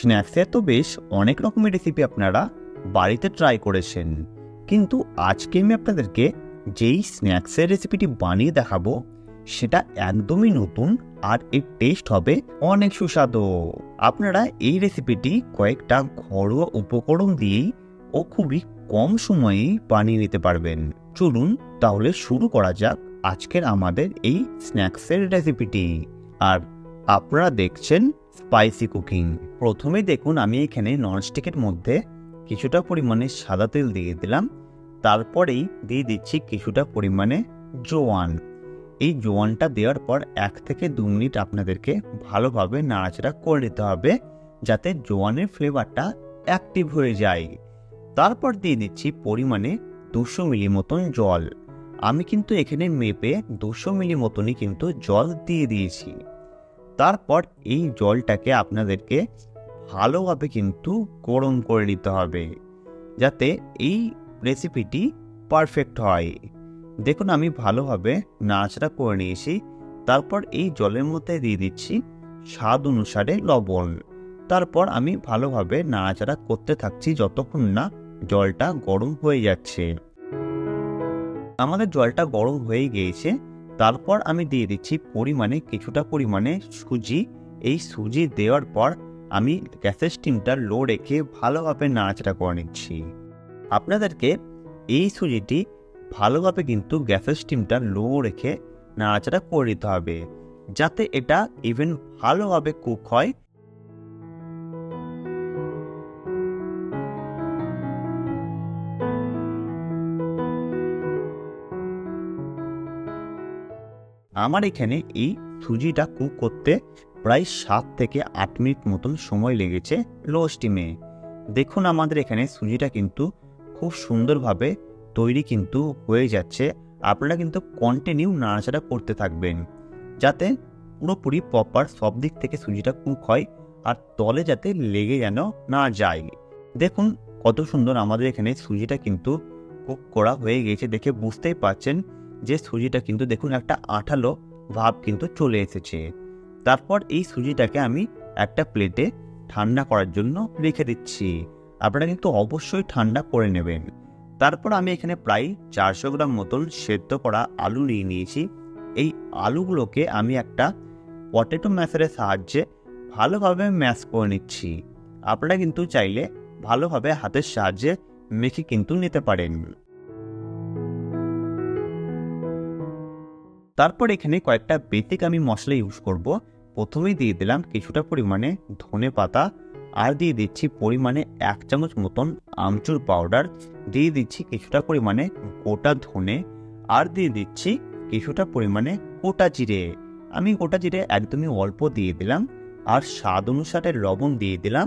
স্ন্যাক্সের তো বেশ অনেক রকমের রেসিপি আপনারা বাড়িতে ট্রাই করেছেন। কিন্তু আজকে আমি আপনাদেরকে যেই স্ন্যাক্সের রেসিপিটি বানিয়ে দেখাবো, সেটা একদমই নতুন আর এর টেস্ট হবে অনেক সুস্বাদু। আপনারা এই রেসিপিটি কয়েকটা ঘরোয়া উপকরণ দিয়েই ও খুবই কম সময়েই বানিয়ে নিতে পারবেন। চলুন তাহলে শুরু করা যাক আজকের আমাদের এই স্ন্যাক্সের রেসিপিটি আর আপনারা দেখছেন স্পাইসি কুকিং। প্রথমে দেখুন, আমি এখানে ননস্টিকের মধ্যে কিছুটা পরিমাণে সাদা তেল দিয়ে দিলাম। তারপরেই দিয়ে দিচ্ছি কিছুটা পরিমাণে জোয়ান। এই জোয়ানটা দেওয়ার পর এক থেকে দু মিনিট আপনাদেরকে ভালোভাবে নাড়াচাড়া করে নিতে হবে, যাতে জোয়ানের ফ্লেভারটা অ্যাক্টিভ হয়ে যায়। তারপর দিয়ে দিচ্ছি পরিমাণে দুশো মিলি মতন জল। আমি কিন্তু এখানে মেপে দুশো মিলি মতনই কিন্তু জল দিয়ে দিয়েছি। তারপর এই জলটাকে আপনাদেরকে ভালোভাবে কিন্তু গরম করে নিতে হবে, যাতে এই রেসিপিটি পারফেক্ট হয়। দেখুন, আমি ভালোভাবে নাড়াচাড়া করে নিয়েছি। তারপর এই জলের মধ্যে দিয়ে দিচ্ছি স্বাদ অনুসারে লবণ। তারপর আমি ভালোভাবে নাড়াচাড়া করতে থাকছি যতক্ষণ না জলটা গরম হয়ে যাচ্ছে। আমাদের জলটা গরম হয়ে গিয়েছে। তারপর আমি দিয়ে দিচ্ছি পরিমাণে, কিছুটা পরিমাণে সুজি। এই সুজি দেওয়ার পর আমি গ্যাসের স্টিমটা লো রেখে ভালোভাবে নাড়াচাড়া করে নিচ্ছি। আপনাদেরকে এই সুজিটি ভালোভাবে কিন্তু গ্যাসের স্টিমটা লো রেখে নাড়াচাড়া করে দিতে হবে, যাতে এটা ইভেন ভালোভাবে কুক হয়। আমার এখানে এই সুজিটা কুক করতে প্রায় সাত থেকে আট মিনিট মতন সময় লেগেছে লো স্টিমে দেখুন আমাদের এখানে সুজিটা কিন্তু খুব সুন্দরভাবে তৈরি কিন্তু হয়ে যাচ্ছে। আপনারা কিন্তু কন্টিনিউ নাড়াচাড়া করতে থাকবেন, যাতে পুরোপুরি প্রপার সব দিক থেকে সুজিটা কুক হয় আর তলে যাতে লেগে যেন না যায়। দেখুন কত সুন্দর আমাদের এখানে সুজিটা কিন্তু কুক করা হয়ে গেছে দেখে বুঝতেই পারছেন। যে সুজিটা কিন্তু দেখুন একটা আঠালো ভাব কিন্তু চলে এসেছে। তারপর এই সুজিটাকে আমি একটা প্লেটে ঠান্ডা করার জন্য রেখে দিচ্ছি। আপনারা কিন্তু অবশ্যই ঠান্ডা করে নেবেন। তারপর আমি এখানে প্রায় চারশো গ্রাম মতন সেদ্ধ করা আলু নিয়ে নিয়েছি। এই আলুগুলোকে আমি একটা পটেটো ম্যাশারের সাহায্যে ভালোভাবে ম্যাশ করে নিচ্ছি। আপনারা কিন্তু চাইলে ভালোভাবে হাতের সাহায্যে মেখে কিন্তু নিতে পারেন। তারপর এখানে কয়েকটা বেতিক আমি মশলা ইউজ করব। প্রথমেই দিয়ে দিলাম কিছুটা পরিমাণে ধনে পাতা, আর দিয়ে দিচ্ছি পরিমাণে এক চামচ মতন আমচুর পাউডার দিয়ে দিচ্ছি কিছুটা পরিমাণে গোটা ধনে, আর দিয়ে দিচ্ছি কিছুটা পরিমাণে গোটা জিরে। আমি গোটা জিরে একদমই অল্প দিয়ে দিলাম, আর স্বাদ অনুসারে লবণ দিয়ে দিলাম,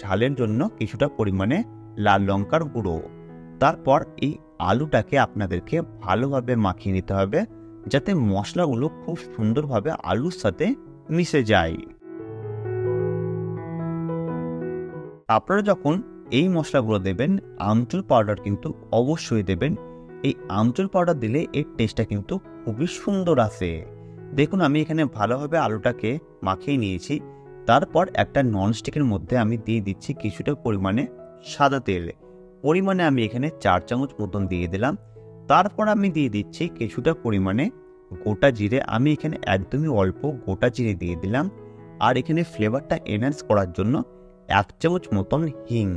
ঝালের জন্য কিছুটা পরিমাণে লাল লঙ্কার গুঁড়ো। তারপর এই আলুটাকে আপনাদেরকে ভালোভাবে মাখিয়ে নিতে হবে। যাতে মশলাগুলো খুব সুন্দরভাবে আলুর সাথে মিশে যায়। আপনারা যখন এই মশলাগুলো দেবেন, আমচুর পাউডার কিন্তু অবশ্যই দেবেন। এই আমচুর পাউডার দিলে এর টেস্টটা কিন্তু খুবই সুন্দর আসে। দেখুন, আমি এখানে ভালোভাবে আলুটাকে মাখিয়ে নিয়েছি। তারপর একটা ননস্টিকের মধ্যে আমি দিয়ে দিচ্ছি কিছুটা পরিমাণে সাদা তেল। পরিমাণে আমি এখানে চার চামচ মতন দিয়ে দিলাম। তারপর আমি দিয়ে দিচ্ছি কিছুটা পরিমাণে গোটা জিরে। আমি এখানে একদমই অল্প গোটা জিরে দিয়ে দিলাম। আর এখানে ফ্লেভারটা এনহ্যান্স করার জন্য এক চামচ মতন হিং।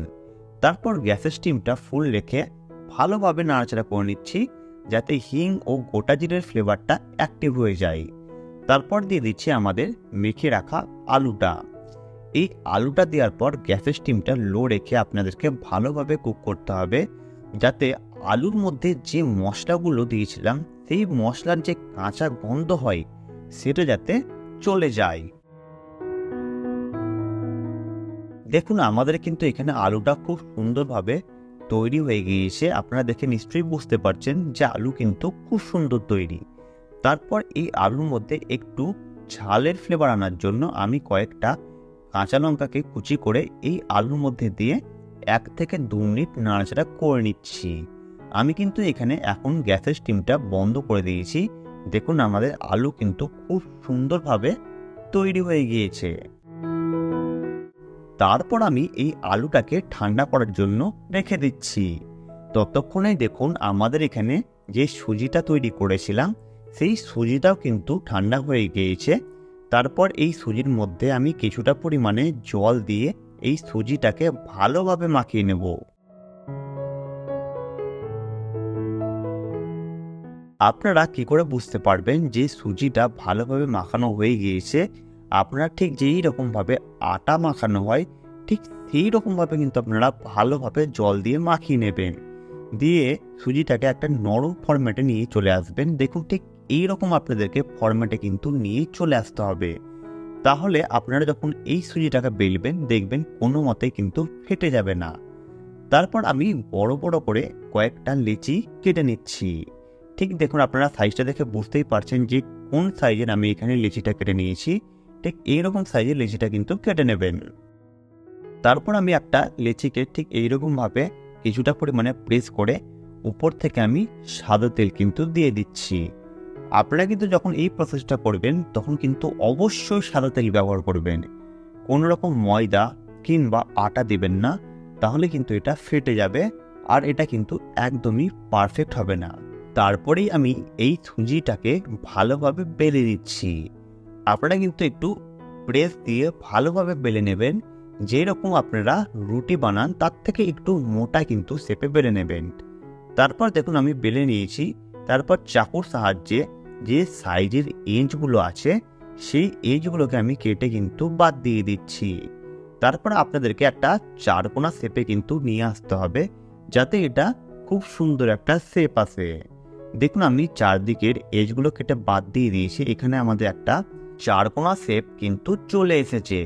তারপর গ্যাসের স্টিমটা ফুল রেখে ভালোভাবে নাড়াচাড়া করে নিচ্ছি যাতে হিং ও গোটা জিরের ফ্লেভারটা অ্যাক্টিভ হয়ে যায়। তারপর দিয়ে দিচ্ছি আমাদের মেখে রাখা আলুটা। এই আলুটা দেওয়ার পর গ্যাসের স্টিমটা লো রেখে আপনাদেরকে ভালোভাবে কুক করতে হবে যাতে আলুর মধ্যে যে মশলাগুলো দিয়েছিলাম, সেই মশলার যে কাঁচা গন্ধ হয়, সেটা যাতে চলে যায়। দেখুন, আমাদের কিন্তু এখানে আলুটা খুব সুন্দরভাবে তৈরি হয়ে গিয়েছে। আপনারা দেখে নিশ্চয়ই বুঝতে পারছেন যে আলু কিন্তু খুব সুন্দর তৈরি। তারপর এই আলুর মধ্যে একটু ঝালের ফ্লেভার আনার জন্য আমি কয়েকটা কাঁচা লঙ্কাকে কুচি করে এই আলুর মধ্যে দিয়ে এক থেকে দু মিনিট নাড়াচাড়া করে নিচ্ছি। আমি কিন্তু এখানে এখন গ্যাসের স্টিমটা বন্ধ করে দিয়েছি। দেখুন আমাদের আলু কিন্তু খুব সুন্দরভাবে তৈরি হয়ে গিয়েছে। তারপর আমি এই আলুটাকে ঠান্ডা করার জন্য রেখে দিচ্ছি। ততক্ষণে দেখুন আমাদের এখানে যে সুজিটা তৈরি করেছিলাম, সেই সুজিটাও কিন্তু ঠান্ডা হয়ে গিয়েছে। তারপর এই সুজির মধ্যে আমি কিছুটা পরিমাণে জল দিয়ে এই সুজিটাকে ভালোভাবে মাখিয়ে নেব। আপনারা কি করে বুঝতে পারবেন যে সুজিটা ভালোভাবে মাখানো হয়ে গিয়েছে? আপনারা ঠিক যেই রকমভাবে আটা মাখানো হয়, ঠিক সেই রকমভাবে কিন্তু আপনারা ভালোভাবে জল দিয়ে মাখিয়ে নেবেন। দিয়ে সুজিটাকে একটা নরম ফরম্যাটে নিয়ে চলে আসবেন। দেখুন ঠিক এই রকম আপনাদেরকে ফরম্যাটে কিন্তু নিয়ে চলে আসতে হবে। তাহলে আপনারা যখন এই সুজিটাকে বেলবেন, দেখবেন কোনো মতে কিন্তু ফেটে যাবে না। তারপর আমি বড় বড় করে কয়েকটা লিচি কেটে নিচ্ছি। ঠিক দেখুন, আপনারা সাইজটা দেখে বুঝতেই পারছেন যে কোন সাইজের আমি এখানে লিচিটা কেটে নিয়েছি। ঠিক এইরকম সাইজের লিচিটা কিন্তু কেটে নেবেন। তারপর আমি একটা লিচিকে ঠিক এইরকমভাবে কিছুটা পরিমাণে প্রেস করে উপর থেকে আমি সাদা তেল কিন্তু দিয়ে দিচ্ছি। আপনারা কিন্তু যখন এই প্রসেসটা করবেন, তখন কিন্তু অবশ্যই সাদা তেল ব্যবহার করবেন। কোনো রকম ময়দা কিংবা আটা দেবেন না, তাহলে কিন্তু এটা ফেটে যাবে আর এটা কিন্তু একদমই পারফেক্ট হবে না। তারপরেই আমি এই সুজিটাকে ভালোভাবে বেলে দিচ্ছি আপনারা কিন্তু একটু প্রেস দিয়ে ভালোভাবে বেলে নেবেন। যেরকম আপনারা রুটি বানান, তার থেকে একটু মোটা কিন্তু শেপে বেলে নেবেন। তারপর দেখুন আমি বেলে নিয়েছি। তারপর চাকুর সাহায্যে যে সাইজের এজগুলো আছে, সেই এজগুলোকে আমি কেটে কিন্তু বাদ দিয়ে দিচ্ছি। তারপর আপনাদেরকে একটা চারকোনা শেপে কিন্তু নিয়ে আসতে হবে, যাতে এটা খুব সুন্দর একটা শেপ আসে। দেখুন, আমি চারদিকের এজগুলো কেটে বাদ দিয়ে দিয়েছি। এখানে আমাদের একটা চারকোনা শেপ কিন্তু চলে এসেছে।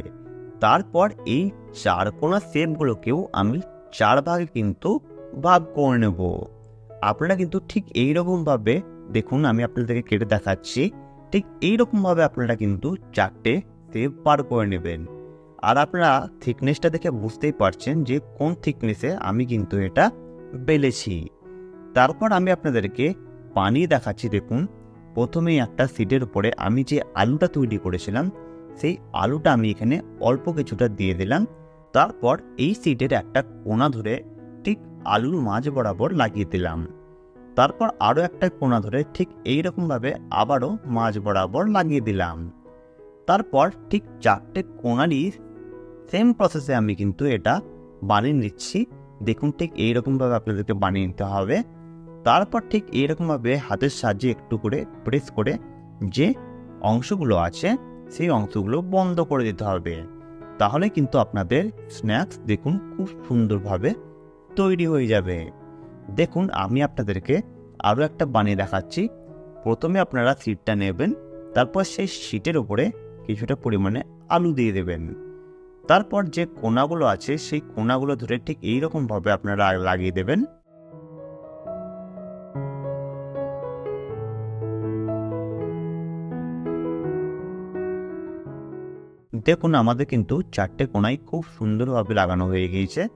তারপর এই চারকোনা শেপগুলোকেও আমি চার ভাগে কিন্তু ভাগ করে নেব। আপনারা কিন্তু ঠিক এই রকমভাবে দেখুন, আমি আপনাদেরকে কেটে দেখাচ্ছি। ঠিক এই রকমভাবে আপনারা কিন্তু চারটে শেপ পার করে নেবেন। আর আপনারা থিকনেসটা দেখে বুঝতেই পারছেন যে কোন থিকনেসে আমি কিন্তু এটা বেলেছি। তারপর আমি আপনাদেরকে পানি দেখাচ্ছি, দেখুন। প্রথমেই একটা সিটের উপরে আমি যে আলুটা তৈরি করেছিলাম, সেই আলুটা আমি এখানে অল্প কিছুটা দিয়ে দিলাম। তারপর এই সিটের একটা কোনা ধরে ঠিক আলুর মাঝ বরাবর লাগিয়ে দিলাম। তারপর আরও একটা কোনা ধরে ঠিক এই রকমভাবে আবারও মাঝ বরাবর লাগিয়ে দিলাম। তারপর ঠিক চারটে কোনারই সেম প্রসেসে আমি কিন্তু এটা বানিয়ে নিচ্ছি। দেখুন, ঠিক এইরকমভাবে আপনাদেরকে বানিয়ে নিতে হবে। তারপর ঠিক এইরকমভাবে হাতের সাহায্যে একটু করে প্রেস করে যে অংশগুলো আছে, সেই অংশগুলো বন্ধ করে দিতে হবে। তাহলে কিন্তু আপনাদের স্ন্যাক্স দেখুন খুব সুন্দরভাবে তৈরি হয়ে যাবে। দেখুন, আমি আপনাদেরকে আরও একটা বানিয়ে দেখাচ্ছি। প্রথমে আপনারা সিটটা নেবেন, তারপর সেই সিটের উপরে কিছুটা পরিমাণে আলু দিয়ে দেবেন। তারপর যে কোনাগুলো আছে, সেই কোনাগুলো ধরে ঠিক এইরকমভাবে আপনারা লাগিয়ে দেবেন। দেখুন আমাদের কিন্তু চারটে কোনায় খুব সুন্দরভাবে লাগানো হয়ে গিয়েছে।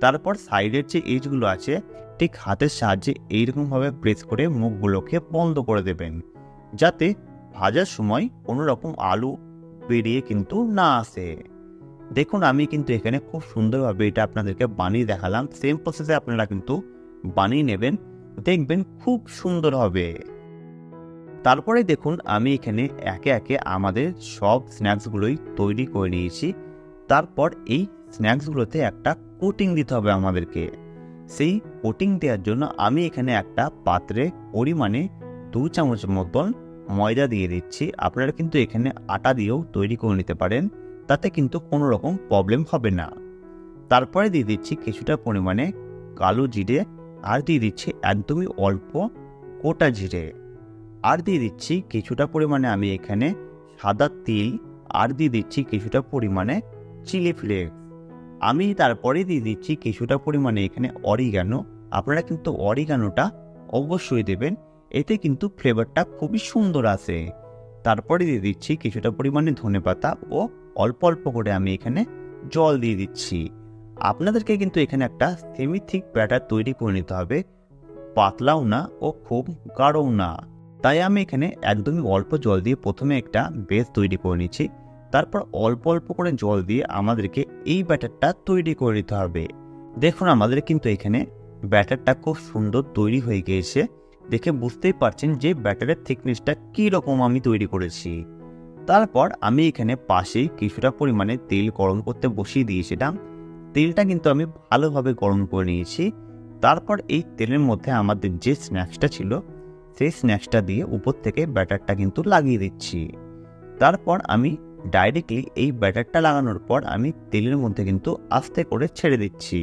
তারপর সাইডের যে এজগুলো আছে, ঠিক হাতের সাহায্যে এইরকমভাবে প্রেস করে মুখগুলোকে বন্ধ করে দেবেন। যাতে ভাজার সময় কোনো রকম আলু বেরিয়ে কিন্তু না আসে। দেখুন, আমি কিন্তু এখানে খুব সুন্দরভাবে এটা আপনাদেরকে বানিয়ে দেখালাম। সেম প্রসেসে আপনারা কিন্তু বানিয়ে নেবেন। দেখবেন খুব সুন্দর হবে। তারপরে দেখুন, আমি এখানে একে একে আমাদের সব স্ন্যাক্সগুলোই তৈরি করে নিয়েছি। তারপর এই স্ন্যাক্সগুলোতে একটা কোটিং দিতে হবে আমাদেরকে। সেই কোটিং দেওয়ার জন্য আমি এখানে একটা পাত্রে পরিমাণে দু চামচ মতন ময়দা দিয়ে দিচ্ছি। আপনারা কিন্তু এখানে আটা দিয়েও তৈরি করে নিতে পারেন, তাতে কিন্তু কোনো রকম প্রবলেম হবে না। তারপরে দিয়ে দিচ্ছি কিছুটা পরিমাণে কালো জিরে, আর দিয়ে দিচ্ছি একদমই অল্প গোটা জিরে। আর দিয়ে দিচ্ছি কিছুটা পরিমাণে আমি এখানে সাদা তিল, আর দিয়ে দিচ্ছি কিছুটা পরিমাণে চিলি ফ্লেক্স। আমি তারপরে দিয়ে দিচ্ছি কিছুটা পরিমাণে এখানে অরিগানো। আপনারা কিন্তু অরিগানোটা অবশ্যই দেবেন, এতে কিন্তু ফ্লেভারটা খুবই সুন্দর আসে। তারপরে দিয়ে দিচ্ছি কিছুটা পরিমাণে ধনে পাতা ও অল্প অল্প করে আমি এখানে জল দিয়ে দিচ্ছি। আপনাদেরকে কিন্তু এখানে একটা সেমি থিক ব্যাটার তৈরি করে নিতে হবে। পাতলাও না ও খুব গাঢ়ও না। তাই আমি এখানে একদমই অল্প জল দিয়ে প্রথমে একটা বেস তৈরি করে নিচ্ছি। তারপর অল্প অল্প করে জল দিয়ে আমাদেরকে এই ব্যাটারটা তৈরি করে নিতে হবে। দেখুন, আমাদের কিন্তু এখানে ব্যাটারটা খুব সুন্দর তৈরি হয়ে গিয়েছে। দেখে বুঝতেই পারছেন যে ব্যাটারের থিকনেসটা কী রকম আমি তৈরি করেছি। তারপর আমি এখানে পাশেই কিছুটা পরিমাণে তেল গরম করতে বসিয়ে দিয়েছিলাম তেলটা কিন্তু আমি ভালোভাবে গরম করে নিয়েছি। তারপর এই তেলের মধ্যে আমাদের যে স্ন্যাক্সটা ছিল সেই স্ন্যাক্সটা দিয়ে উপর থেকে ব্যাটারটা কিন্তু লাগিয়ে দিচ্ছি। তারপর আমি ডাইরেক্টলি এই ব্যাটারটা লাগানোর পর আমি তেলের মধ্যে কিন্তু আস্তে করে ছেড়ে দিচ্ছি।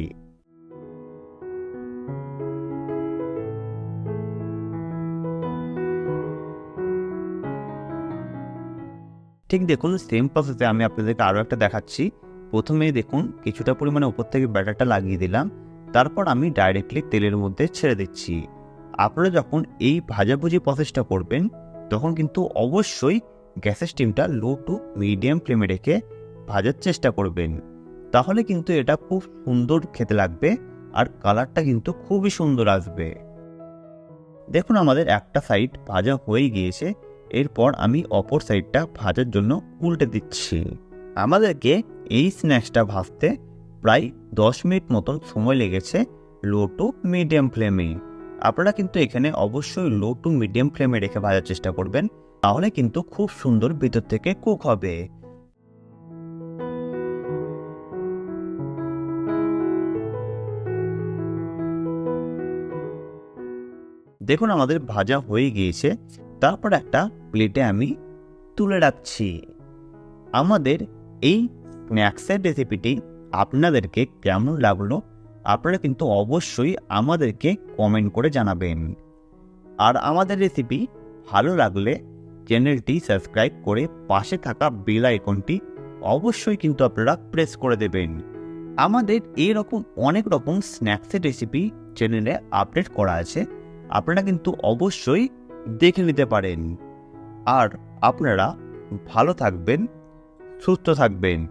ঠিক দেখুন সেম প্রসেসে আমি আপনাদেরকে আরও একটা দেখাচ্ছি। প্রথমে দেখুন, কিছুটা পরিমাণে উপর থেকে ব্যাটারটা লাগিয়ে দিলাম। তারপর আমি ডাইরেক্টলি তেলের মধ্যে ছেড়ে দিচ্ছি। আপনারা যখন এই ভাজাভুজি প্রসেসটা করবেন, তখন কিন্তু অবশ্যই গ্যাসের স্টিমটা লো টু মিডিয়াম ফ্লেমে রেখে ভাজার চেষ্টা করবেন। তাহলে কিন্তু এটা খুব সুন্দর খেতে লাগবে আর কালারটা কিন্তু খুবই সুন্দর আসবে। দেখুন, আমাদের একটা সাইড ভাজা হয়ে গিয়েছে। এরপর আমি অপর সাইডটা ভাজার জন্য উল্টে দিচ্ছি। আমাদেরকে এই স্ন্যাক্সটা ভাজতে প্রায় দশ মিনিট মতন সময় লেগেছে লো টু মিডিয়াম ফ্লেমে আপনারা কিন্তু এখানে অবশ্যই লো টু মিডিয়াম ফ্লেমে রেখে ভাজার চেষ্টা করবেন, তাহলে কিন্তু খুব সুন্দর ভিতর থেকে কুক হবে। দেখুন, আমাদের ভাজা হয়ে গিয়েছে, তারপর একটা প্লেটে আমি তুলে রাখছি। আমাদের এই স্ন্যাক্সের রেসিপিটি আপনাদেরকে কেমন লাগল আপনারা কিন্তু অবশ্যই আমাদেরকে কমেন্ট করে জানাবেন। আর আমাদের রেসিপি ভালো লাগলে চ্যানেলটি সাবস্ক্রাইব করে পাশে থাকা বেল আইকনটি অবশ্যই কিন্তু আপনারা প্রেস করে দেবেন। আমাদের এরকম অনেক রকম স্ন্যাক্সের রেসিপি চ্যানেলে আপডেট করা আছে। আপনারা কিন্তু অবশ্যই দেখে নিতে পারেন। আর আপনারা ভালো থাকবেন, সুস্থ থাকবেন।